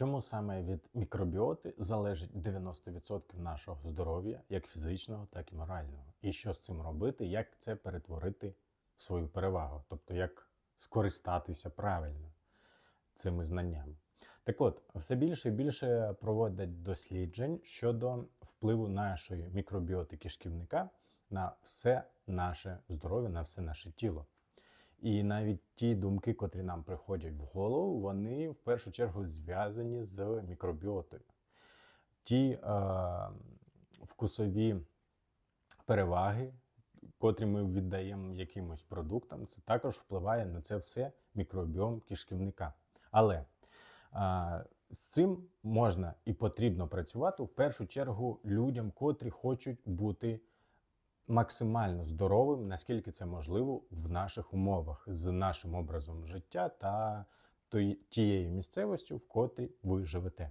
Чому саме від мікробіоти залежить 90% нашого здоров'я, як фізичного, так і морального? І що з цим робити, як це перетворити в свою перевагу, тобто як скористатися правильно цими знаннями? Так от, все більше і більше проводять досліджень щодо впливу нашої мікробіоти кишківника на все наше здоров'я, на все наше тіло. І навіть ті думки, котрі нам приходять в голову, вони в першу чергу зв'язані з мікробіотою. Ті е, вкусові переваги, котрі ми віддаємо якимось продуктам, це також впливає на це все мікробіом кишківника. Але е, з цим можна і потрібно працювати в першу чергу людям, котрі хочуть бути максимально здоровим, наскільки це можливо в наших умовах з нашим образом життя та тією місцевістю, в котрій ви живете.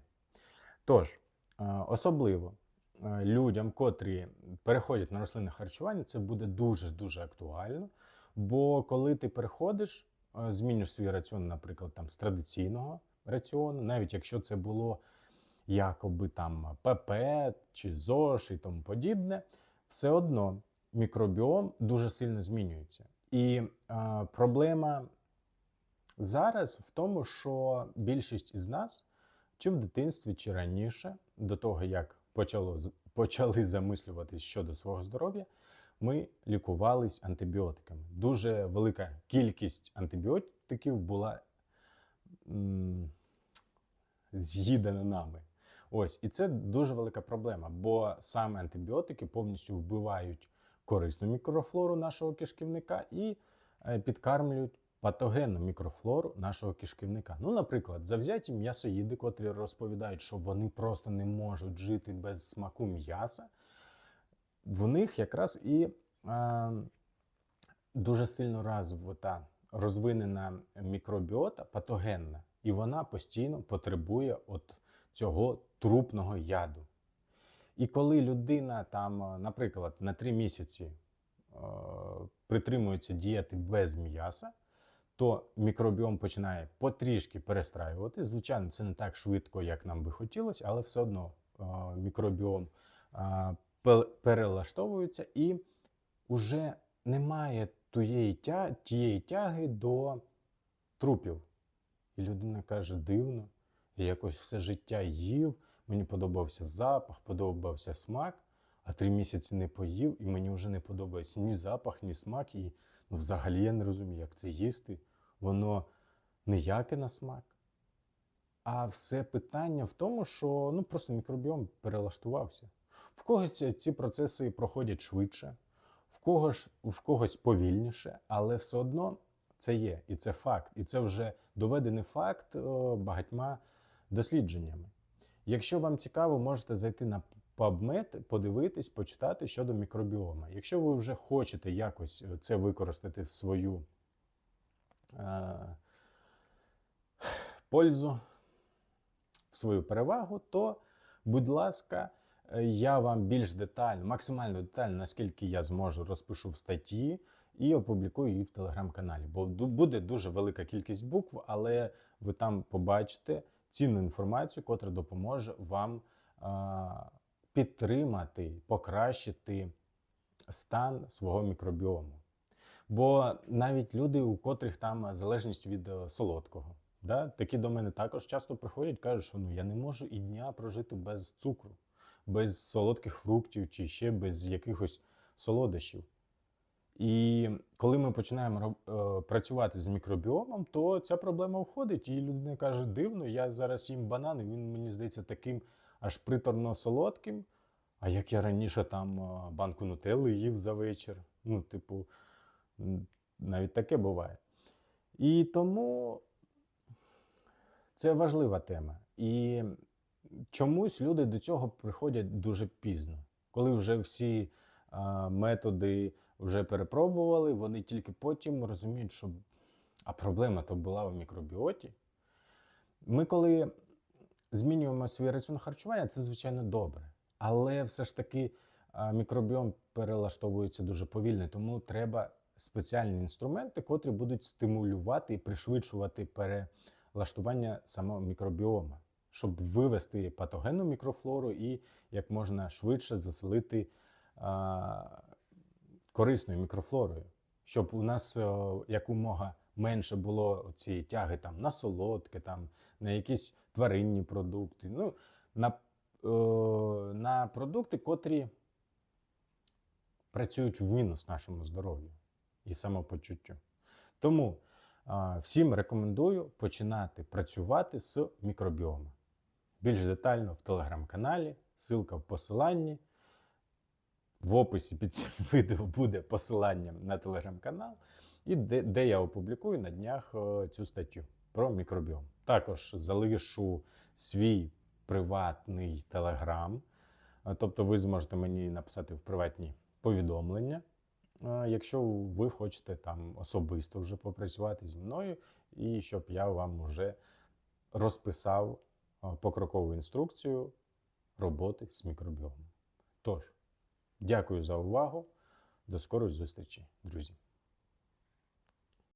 Тож, е, особливо е, людям, котрі переходять на рослинне харчування, це буде дуже дуже актуально. Бо коли ти переходиш, е, змінюєш свій раціон, наприклад, там з традиційного раціону, навіть якщо це було якоби там ПП чи ЗОЖ і тому подібне, все одно мікробіом дуже сильно змінюється. І е, проблема зараз в тому, що більшість із нас, чи в дитинстві, чи раніше, до того як почало, почали замислюватись щодо свого здоров'я, ми лікувались антибіотиками. Дуже велика кількість антибіотиків була м, з'їдена нами. Ось, і це дуже велика проблема, бо саме антибіотики повністю вбивають корисну мікрофлору нашого кишківника і е, підкармлюють патогенну мікрофлору нашого кишківника. Ну, наприклад, завзяті м'ясоїди, котрі розповідають, що вони просто не можуть жити без смаку м'яса, в них якраз і е, дуже сильно розвита, розвинена мікробіота патогенна, і вона постійно потребує от цього трупного яду. І коли людина там, е, наприклад, на три місяці е, притримується дієти без м'яса, то мікробіом починає потрішки перестраювати. Звичайно, це не так швидко, як нам би хотілося, але все одно е, мікробіом е, перелаштовується і вже немає тієї, тя, тієї тяги до трупів. І людина каже: дивно, я якось все життя їв, мені подобався запах, подобався смак, а три місяці не поїв, і мені вже не подобається ні запах, ні смак. І ну, взагалі я не розумію, як це їсти. Воно ніяке на смак. А все питання в тому, що ну, просто мікробіом перелаштувався. В когось ці- процеси проходять швидше, в когось, в когось повільніше, але все одно це є, і це факт. І це вже доведений факт багатьма дослідженнями. Якщо вам цікаво, можете зайти на PubMed, подивитись, почитати щодо мікробіома. Якщо ви вже хочете якось е, це використати в свою е, пользу, в свою перевагу, то, будь ласка, е, я вам більш детально, максимально детально, наскільки я зможу, розпишу в статті і опублікую її в телеграм-каналі. Бо буде дуже велика кількість букв, але ви там побачите цінну інформацію, котра допоможе вам а, підтримати, покращити стан свого мікробіому. Бо навіть люди, у котрих там залежність від е, солодкого, да, такі до мене також часто приходять, кажуть, що ну я не можу і дня прожити без цукру, без солодких фруктів чи ще без якихось солодощів. І коли ми починаємо е, працювати з мікробіомом, то ця проблема входить, і людина каже: дивно, я зараз їм банан, і він мені здається таким аж приторно солодким. А як я раніше там е, банку нутелли їв за вечір. Ну, типу, навіть таке буває. І тому це важлива тема. І чомусь люди до цього приходять дуже пізно, коли вже всі методи вже перепробували, вони тільки потім розуміють, що а проблема то була в мікробіоті. Ми, коли змінюємо свій раціон харчування, це звичайно добре. Але все ж таки мікробіом перелаштовується дуже повільно, тому треба спеціальні інструменти, котрі будуть стимулювати і пришвидшувати перелаштування самого мікробіома. щоб вивести патогенну мікрофлору і як можна швидше заселити корисною мікрофлорою, щоб у нас е, якомога менше було цієї тяги там, на солодке, там, на якісь тваринні продукти. Ну, на, е, на продукти, котрі працюють в мінус нашому здоров'ю і самопочуттю. Тому а, всім рекомендую починати працювати з мікробіома. Більш детально в телеграм-каналі, ссылка в посиланні. В описі під цим відео буде посилання на телеграм-канал, і де, де я опублікую на днях е, цю статтю про мікробіом. Також залишу свій приватний телеграм. Е, Тобто ви зможете мені написати в приватні повідомлення, е, якщо ви хочете там особисто вже попрацювати зі мною, і щоб я вам вже розписав покрокову інструкцію роботи з мікробіомом. Тож, дякую за увагу. До скорої зустрічі, друзі!